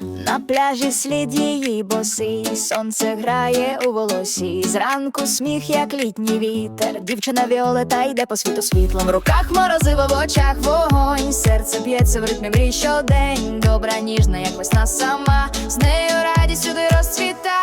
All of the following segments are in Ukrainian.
На пляжі слід її босий, сонце грає у волосі. Зранку сміх, як літній вітер. Дівчина Віолета йде по світу світлом. В руках морозиво в очах вогонь. Серце б'ється в ритмі мрій щодень. Добра, ніжна, як весна сама. З нею радість сюди розцвіта.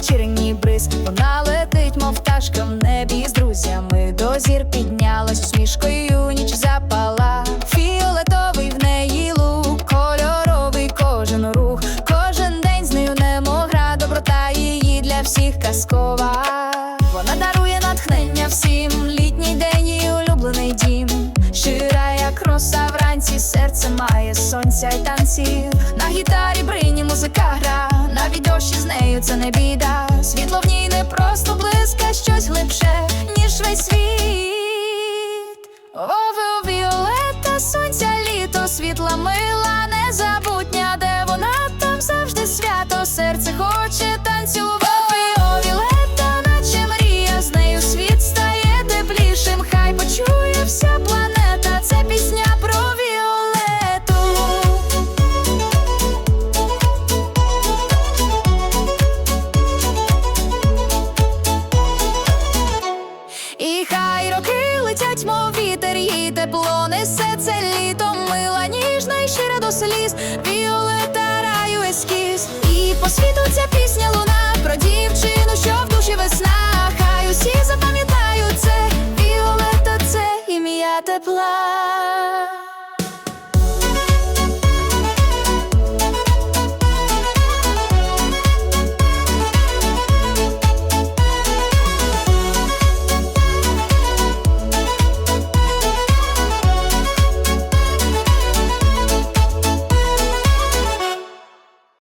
Вечірній бриз. Вона летить, мов пташка в небі. З друзями До зір піднялась усмішкою ніч запала. Фіолетовий в неї лук, кольоровий кожен рух. Кожен день з нею немов гра, доброта її для всіх казкова. Вона дарує натхнення всім, літній день її улюблений дім. Щира, як роса вранці, серце має сонця й танців На гітарі брині музика гра, навіть дощ з нею це не біда. Світло в ній не просто блиска, щось глибше, ніж весь світ. Ове Віолета, сонця, літо, світла мила, летять, мов вітер, її тепло несе це літо, мила, ніжна і щира до сліз, Віолета раю ескіз. І по світу ця пісня